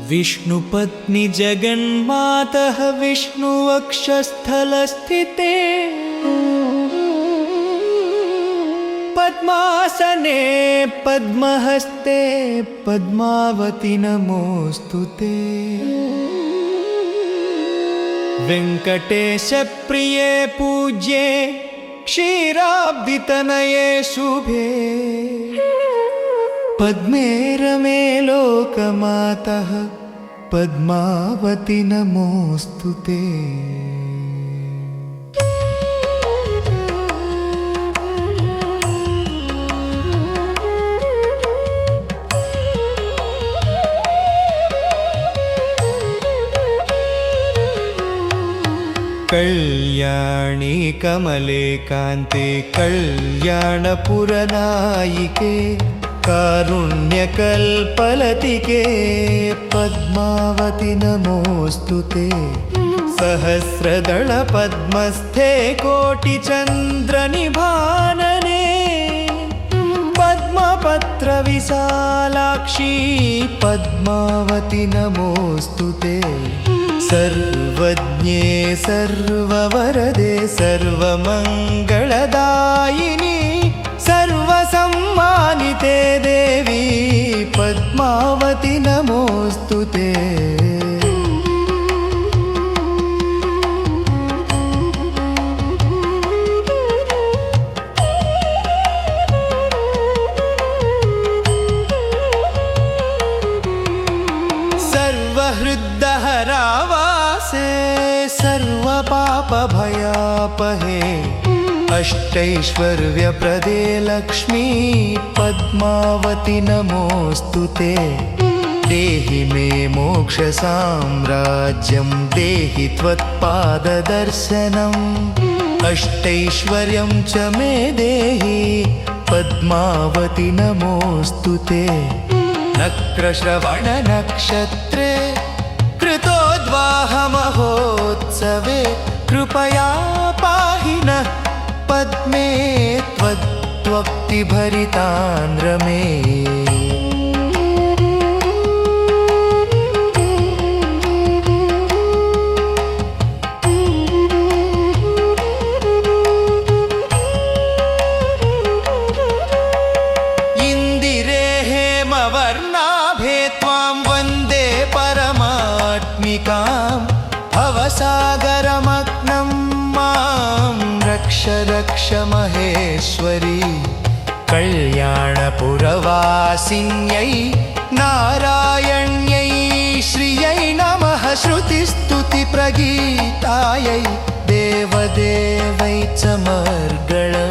विष्णुपत्नि जगन्मातः विष्णुवक्षस्थलस्थिते। पद्मासने पद्महस्ते पद्मावति नमोऽस्तु ते। वेङ्कटेशप्रिये पूज्ये क्षीराब्दितनये शुभे पद्मे रमे लोकमातः पद्मावति नमोऽस्तु ते कल्याणी कमले कान्ते कल्याणपुरनायिके कारुण्यकल्पलतिके पद्मावति नमोऽस्तु ते सहस्रदळपद्मस्थे कोटिचन्द्रनिभानने पद्मपत्रविशालाक्षी पद्मावति नमोऽस्तु ते सर्वज्ञे सर्ववरदे सर्वमङ्गलदायिनि सर्वसम्मानिते देवी पद्मावति नमोऽस्तु ते। सर्वहृद्दहरावासे सर्वपापभयापहे। अष्टैश्वर्यप्रदे लक्ष्मी पद्मावति नमोऽस्तु ते देहि मे मोक्षसाम्राज्यं देहि त्वत्पाददर्शनम् अष्टैश्वर्यं च मे देहि पद्मावति नमोऽस्तु ते नक्रश्रवणनक्षत्रे कृतोद्वाहमहोत्सवे कृपया पाहि नः मे त्वक्तिभरितान्द्र मे। रक्ष महेश्वरी कल्याणपुरवासिन्यै नारायण्यै श्रियै नमः श्रुतिस्तुतिप्रगीतायै देवदेवै च मर्गळम्